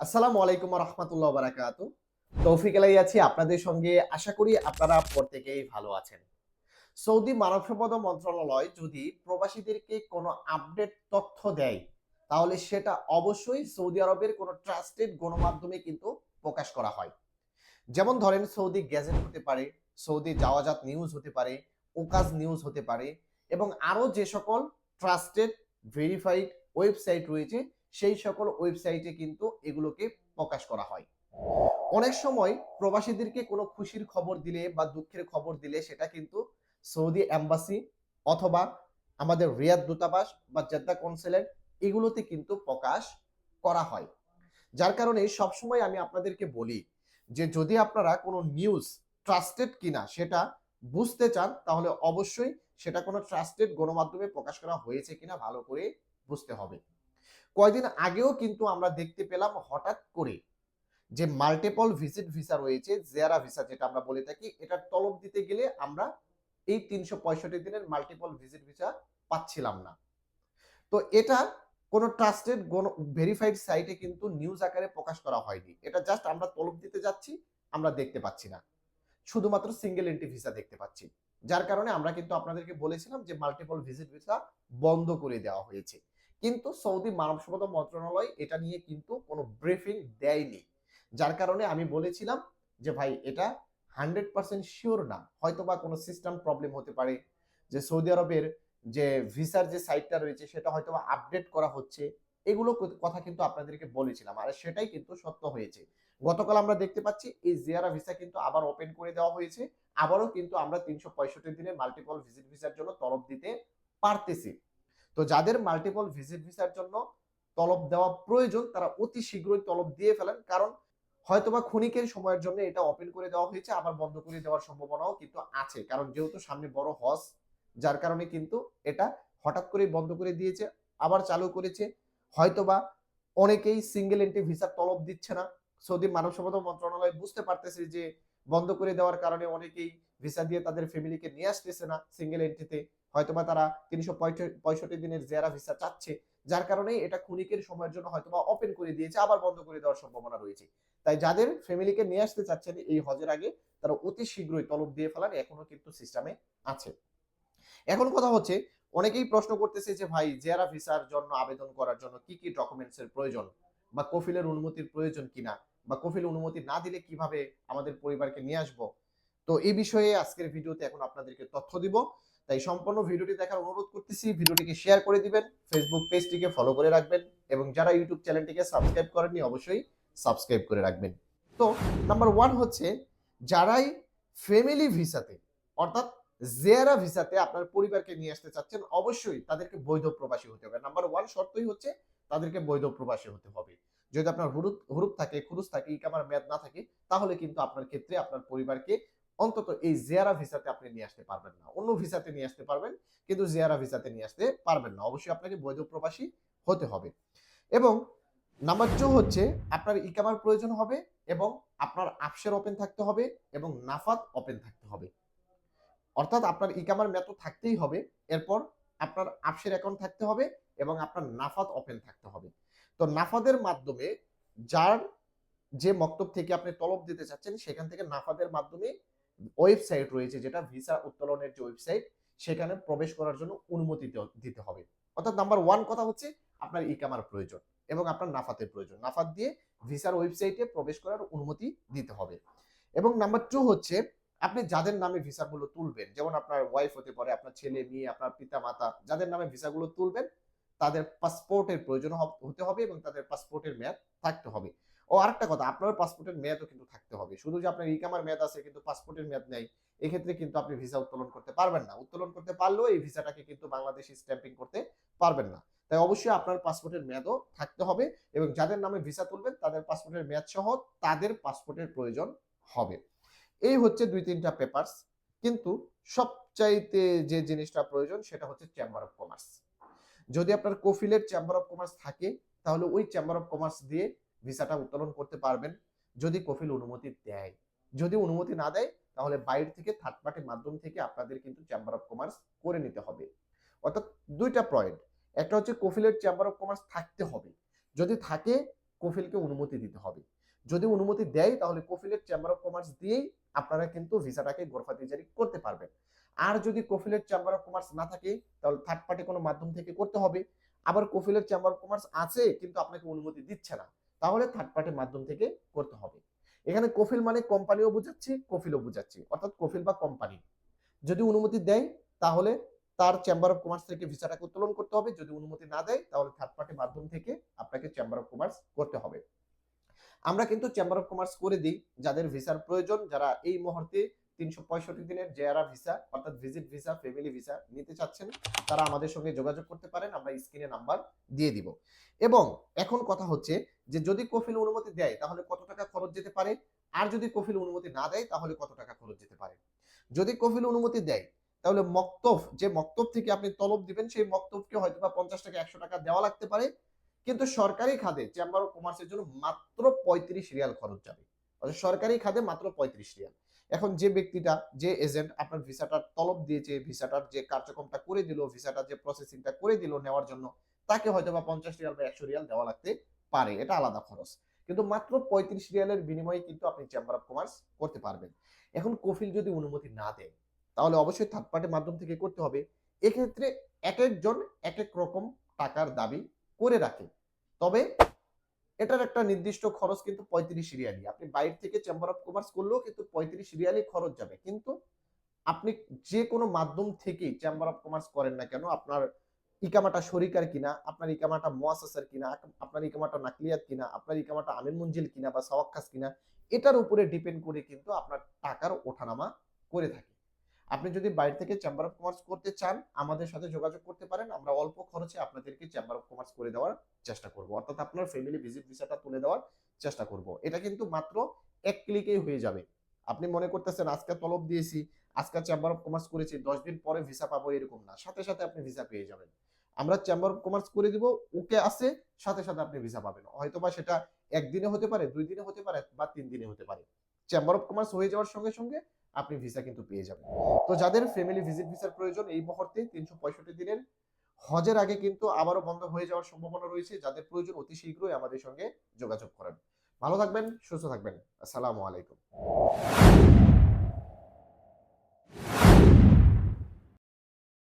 আসসালামু আলাইকুম রহমতুল্লাহ বারাকাতু তৌফিক আলাই আছি আপনাদের সঙ্গে। আশা করি আপনারা প্রত্যেকেই ভালো আছেন। সৌদি মানব সম্পদ মন্ত্রণালয় যদি প্রবাসীদেরকে কোনো আপডেট তথ্য দেয়, তাহলে সেটা অবশ্যই সৌদি আরবের কোনো ট্রাস্টেড গণমাধ্যমে কিন্তু প্রকাশ করা হয়। যেমন ধরেন সৌদি গ্যাজেট হতে পারে, সৌদি যাওয়াজাত নিউজ হতে পারে, ওকাজ নিউজ হতে পারে এবং আরও যে সকল ট্রাস্টেড, ভেরিফাইড ওয়েবসাইট রয়েছে সেই সকল ওয়েবসাইটে কিন্তু এগুলোকে প্রকাশ করা হয়। অনেক সময় প্রবাসীদেরকে কোনো খুশির খবর দিলে বা দুঃখের খবর দিলে সেটা কিন্তু সৌদি অ্যাম্বাসি অথবা আমাদের রিয়াদ দূতাবাস বা জেদ্দা কনসুলেট এগুলোতে কিন্তু প্রকাশ করা হয়। যার কারণে সবসময় আমি আপনাদেরকে বলি যে যদি আপনারা কোনো নিউজ ট্রাস্টেড কিনা সেটা বুঝতে চান, তাহলে অবশ্যই সেটা কোনো ট্রাস্টেড গণমাধ্যমে প্রকাশ করা হয়েছে কিনা ভালো করে বুঝতে হবে। কয়দিন আগেও কিন্তু আমরা দেখতে পেলাম হঠাৎ করে যে মাল্টিপল ভিজিট ভিসা রয়েছে জেয়ারা ভিসা যেটা আমরা বলে থাকি, এটার তলব দিতে গেলে আমরা এই তিনশো পঁয়ষট্টি দিনের মাল্টিপল ভিজিট ভিসা পাচ্ছিলাম না। তো এটা কোনো ট্রাস্টেড ভেরিফাইড সাইটে কিন্তু নিউজ আকারে প্রকাশ করা হয়নি। এটা জাস্ট আমরা তলব দিতে যাচ্ছি, আমরা দেখতে পাচ্ছি না। শুধুমাত্র সিঙ্গেল এন্ট্রি ভিসা দেখতে পাচ্ছি। যার কারণে আমরা কিন্তু আপনাদেরকে বলেছিলাম যে মাল্টিপল ভিজিট ভিসা বন্ধ করে দেওয়া হয়েছে। কিন্তু সৌদি মানব সম্পদ মন্ত্রণালয় এটা নিয়ে কিন্তু কোনো ব্রিফিং দেয়নি। যার কারণে আমি বলেছিলাম যে, ভাই, এটা হান্ড্রেড পার্সেন্ট শিওর না। হয়তো বা কোনো সিস্টেম প্রবলেম হতে পারে। যে, সৌদি আরবের যে ভিসার যে সাইটটা রয়েছে, সেটা হয়তো বা আপডেট করা হচ্ছে। এগুলো কথা কিন্তু আপনাদেরকে বলেছিলাম। আর সেটাই কিন্তু সত্য হয়েছে। গতকাল আমরা দেখতে পাচ্ছি, এই জিয়ারা ভিসা কিন্তু আবার ওপেন করে দেওয়া হয়েছে। আবারও কিন্তু আমরা তিনশো পঁয়ষট্টি দিনে মাল্টিপল ভিজিট ভিসার জন্য তলব দিতে পারতেছি। তো যাদের মাল্টিপল ভিজিট ভিসার জন্য তলব দেওয়া প্রয়োজন, তারা অতি শীঘ্রই তলব দিয়ে ফেলেন। কারণ হয়তোবা ক্ষণিকের সময়ের জন্য এটা ওপেন করে দেওয়া হয়েছে, আবার বন্ধ করে দেওয়ার সম্ভাবনাও কিন্তু আছে। কারণ যেহেতু সামনে বড় হজ, যার কারণে কিন্তু এটা হঠাৎ করে বন্ধ করে দিয়েছে, আবার চালু করেছে। হয়তোবা অনেকেই সিঙ্গেল এন্ট্রি ভিসার তলব দিচ্ছে না। সৌদি মানব সম্পদ মন্ত্রণালয় বুঝতে পারতেছে যে বন্ধ করে দেওয়ার কারণে অনেকেই ভিসা দিয়ে তাদের ফ্যামিলিকে নিয়ে আসতেছে না সিঙ্গেল এন্ট্রিতে হয়তোবা তারা তিনশো পঁয়ষট্টি দিনের জেরা ভিসা চাচ্ছে, যার কারণে এটা ক্ষণিকের সময়ের জন্য হয়তোবা ওপেন করে দিয়েছে, আবার বন্ধ করে দেওয়ার সম্ভাবনা রয়েছে। তাই যাদের ফ্যামিলিকে নিয়ে আসতে চাচ্ছেন এই হজের আগে, তারা অতি শীঘ্রই তলব দিয়ে ফেলান এখনও কিন্তু সিস্টেমে আছে। এখন কথা হচ্ছে, অনেকেই প্রশ্ন করতেছে যে ভাই জেরা ভিসার জন্য আবেদন করার জন্য কি কি ডকুমেন্টস এর প্রয়োজন? বা কফিলের অনুমতির প্রয়োজন কিনা? বা কফিল অনুমতি না দিলে কীভাবে আমাদের পরিবারকে নিয়ে আসব? তো এই বিষয়ে আজকের ভিডিওতে এখন আপনাদেরকে তথ্য দিব। তাই সম্পূর্ণ ভিডিওটি দেখার অনুরোধ করতেছি, ভিডিওটিকে শেয়ার করে দিবেন ফেসবুক পেজটিকে ফলো করে রাখবেন এবং যারা ইউটিউব চ্যানেলটিকে সাবস্ক্রাইব করেননি অবশ্যই সাবস্ক্রাইব করে রাখবেন। তো নাম্বার ওয়ান হচ্ছে, যারাই ফ্যামিলি ভিসাতে অর্থাৎ জেয়ারা ভিসাতে আপনার পরিবারকে নিয়ে আসতে চাচ্ছেন, অবশ্যই তাদেরকে বৈধ প্রবাসী হতে হবে। নাম্বার ওয়ান শর্তই হচ্ছে, তাদেরকে বৈধ প্রবাসী হতে হবে। যদি আপনার হুরুপ হুরুপ থাকে, খুরুজ থাকে, ইকামার মেয়াদ না থাকে, তাহলে কিন্তু আপনার ক্ষেত্রে আপনার পরিবারকে অন্তত এই জিয়ারা ভিসাতে আপনি নিয়ে আসতে পারবেন না। অন্য ভিসাতে নিয়ে আসতে পারবেন, কিন্তু জিয়ারা ভিসাতে নিয়ে আসতে পারবেন না। অবশ্যই আপনাকে বৈধ প্রবাসী হতে হবে। এবং নাম্বার টু হচ্ছে, আপনার ইকামার প্রয়োজন হবে এবং আপনার আপসের ওপেন থাকতে হবে এবং নাফাত ওপেন থাকতে হবে। অর্থাৎ আপনার ইকামার মেয়াদ থাকতেই হবে, এরপর আপনার আপসের অ্যাকাউন্ট থাকতে হবে এবং আপনার নাফাত ওপেন থাকতে হবে। তো নাফাদের মাধ্যমে যার যে মক্তব থেকে আপনি তলব দিতে চাচ্ছেন, সেখান থেকে নাফাদের মাধ্যমে ওয়েবসাইট রয়েছে যেটা ভিসা উত্তোলনের যে ওয়েবসাইট, সেখানে প্রবেশ করার জন্য অনুমতি দিতে হবে। অর্থাৎ নাম্বার ওয়ান কথা হচ্ছে আপনার ইকামার প্রয়োজন এবং আপনার নাফাতের প্রয়োজন। নাফাত দিয়ে ভিসার ওয়েবসাইটে প্রবেশ করার অনুমতি দিতে হবে। এবং নাম্বার টু হচ্ছে, আপনি যাদের নামে ভিসাগুলো তুলবেন, যেমন আপনার ওয়াইফ হতে পারে, আপনার ছেলে, মেয়ে, আপনার পিতা মাতা যাদের নামে ভিসাগুলো তুলবেন, তাদের পাসপোর্টের প্রয়োজন হতে হবে এবং তাদের পাসপোর্টের মেয়াদ থাকতে হবে। ও আরেকটা কথা, আপনার পাসপোর্টের মেয়াদও কিন্তু থাকতে হবে। শুধু যে আপনার ইকামার মেয়াদ আছে, কিন্তু পাসপোর্টের মেয়াদ নেই। এক্ষেত্রে কিন্তু আপনি ভিসা উত্তোলন করতে পারবেন না। উত্তোলন করতে পারলেও এই ভিসাটাকে কিন্তু বাংলাদেশি স্ট্যাম্পিং করতে পারবেন না। তাই অবশ্যই আপনার পাসপোর্টের মেয়াদও থাকতে হবে এবং যাদের নামে ভিসা তুলবেন, তাদের পাসপোর্টের মেয়াদ সহ তাদের পাসপোর্টের প্রয়োজন হবে। এই হচ্ছে দুই তিনটা পেপারস কিন্তু সবচাইতে যে জিনিসটা প্রয়োজন, সেটা হচ্ছে চেম্বার অফ কমার্স যদি আপনার কোফিলের চেম্বার অফ কমার্স থাকে, তাহলে ওই চেম্বার অফ কমার্স দিয়ে ভিসাটা উত্তোলন করতে পারবেন যদি কফিল অনুমতি দেয়। যদি অনুমতি না দেয়, তাহলে বাইরে থেকে থার্ড পার্টির মাধ্যম থেকে আপনাদের কিন্তু চেম্বার অফ কমার্স করে নিতে হবে। অর্থাৎ দুইটা পয়েন্ট একটা হচ্ছে কফিলের চেম্বার অফ কমার্স থাকতে হবে। যদি থাকে, কফিলকে অনুমতি দিতে হবে। যদি অনুমতি দেয়, তাহলে কফিলের চেম্বার অফ কমার্স দিয়েই আপনারা কিন্তু ভিসাটাকে গোরফাতি জারি করতে পারবেন। আর যদি কফিলের চেম্বার অফ কমার্স না থাকে, তাহলে থার্ড পার্টি কোনো মাধ্যম থেকে করতে হবে। আবার কফিলের চেম্বার অফ কমার্স আছে, কিন্তু আপনাকে অনুমতি দিচ্ছে না। তাহলে থার্ড পার্টির মাধ্যম থেকে করতে হবে। এখানে কফিল মানে কোম্পানিও বুঝাচ্ছি কফিলও বুঝাচ্ছি। অর্থাৎ কফিল বা কোম্পানি যদি অনুমতি দেয়, তাহলে তার চেম্বার অফ কমার্স থেকে ভিসাটাকে উত্তোলন করতে হবে। যদি অনুমতি না দেয়, তাহলে থার্ড পার্টির মাধ্যম থেকে আপনাকে চেম্বার অফ কমার্স করতে হবে। আমরা কিন্তু চেম্বার অফ কমার্স করে দিই, যাদের ভিসার প্রয়োজন, যারা এই মুহূর্তে তিনশো পঁয়ষট্টি দিনের জেআরআ ভিসা, অর্থাৎ ভিজিট ভিসা, ফ্যামিলি ভিসা নিতে চাচ্ছেন, তারা আমাদের সঙ্গে যোগাযোগ করতে পারেন, আমরা স্ক্রিনে নাম্বার দিয়ে দিব। এবং এখন কথা হচ্ছে যে যদি কফিল অনুমতি দেয়, তাহলে কত টাকা খরচ যেতে পারে? আর যদি কফিল অনুমতি না দেয়, তাহলে কত টাকা খরচ যেতে পারে? যদি কফিল অনুমতি দেয়, তাহলে মক্তব, যে মক্তব থেকে আপনি তলব দিবেন, সেই মক্তবকে হয়তো বা পঞ্চাশ টাকা, একশো টাকা দেওয়া লাগতে পারে। কিন্তু সরকারি খাতে চেম্বার অফ কমার্সের জন্য মাত্র পঁয়ত্রিশ রিয়াল খরচ যাবে। সরকারি খাতে মাত্র পঁয়ত্রিশ রিয়াল। এখন যে ব্যক্তিটা, যে এজেন্ট আপনার ভিসাটার তলব দিয়েছে, ভিসাটার যে কার্যক্রমটা করে দিল, ভিসাটার যে প্রসেসিংটা করে দিল নেওয়ার জন্য, তাকে হয়তো বা পঞ্চাশ রিয়াল বা একশো রিয়াল দেওয়া লাগতে পারে। এটা আলাদা খরচ। কিন্তু মাত্র পঁয়ত্রিশ রিয়ালের বিনিময়ে কিন্তু আপনি চেম্বার অফ কমার্স করতে পারবেন। এখন কফিল যদি অনুমতি না দেয়, তাহলে অবশ্যই থার্ড পার্টির মাধ্যম থেকে করতে হবে। এক্ষেত্রে এক একজন এক এক রকম টাকার দাবি করে রাখে। তবে এটার একটা নির্দিষ্ট খরচ কিন্তু পঁয়ত্রিশ রিয়ালি আপনি বাইরে থেকে চেম্বার অফ কমার্স করলেও কিন্তু পঁয়ত্রিশ রিয়ালি খরচ যাবে। কিন্তু আপনি যে কোনো মাধ্যম থেকেই চেম্বার অফ কমার্স করেন না কেন, আপনার ইকামাটা শরিকার কিনা, আপনার ইকামাটা মোয়াসাসার কিনা, আপনার ইকামাটা নাকলিয়াত কিনা, আপনার ইকামাটা আমিন মঞ্জিল কিনা বা সাওয়াক্কাস কিনা, এটার উপরে ডিপেন্ড করে কিন্তু আপনার টাকার ওঠানামা করে থাকে। আপনি যদি বাইরে থেকে চেম্বার অফ কমার্স করতে চান, আমাদের সাথে যোগাযোগ করতে পারেন। আমরা অল্প খরচে আপনাদেরকে চেম্বার অফ কমার্স করে দেওয়ার চেষ্টা করব। অর্থাৎ আপনার ফ্যামিলি ভিজিট ভিসাটা তুলে দেওয়ার চেষ্টা করব। এটা কিন্তু মাত্র এক ক্লিকেই হয়ে যাবে। আপনি মনে করতেছেন, আজকে তলব দিয়েছি, আজকে চেম্বার অফ কমার্স করেছি, দশ দিন পরে ভিসা পাবো এরকম না। সাথে সাথে আপনি ভিসা পেয়ে যাবেন। আমরা চেম্বার অফ কমার্স করে দিব, ওকে আছে, সাথে সাথে আপনি ভিসা পাবেন। হয়তো বা সেটা একদিনে হতে পারে, দুই দিনে হতে পারে বা তিন দিনে হতে পারে। চেম্বার অফ কমার্স হয়ে যাওয়ার সঙ্গে সঙ্গে আপনি ভিসা কিন্তু পেয়ে যাবেন। তো যাদের ফ্যামিলি ভিজিট ভিসার প্রয়োজন, এই মুহূর্তে তিনশো পঁয়ষট্টি দিনের হজের আগে কিন্তু আবারও বন্ধ হয়ে যাওয়ার সম্ভাবনা রয়েছে। যাদের প্রয়োজন অতি শীঘ্রই আমাদের সঙ্গে যোগাযোগ করেন। ভালো থাকবেন, সুস্থ থাকবেন। আসসালামু আলাইকুম।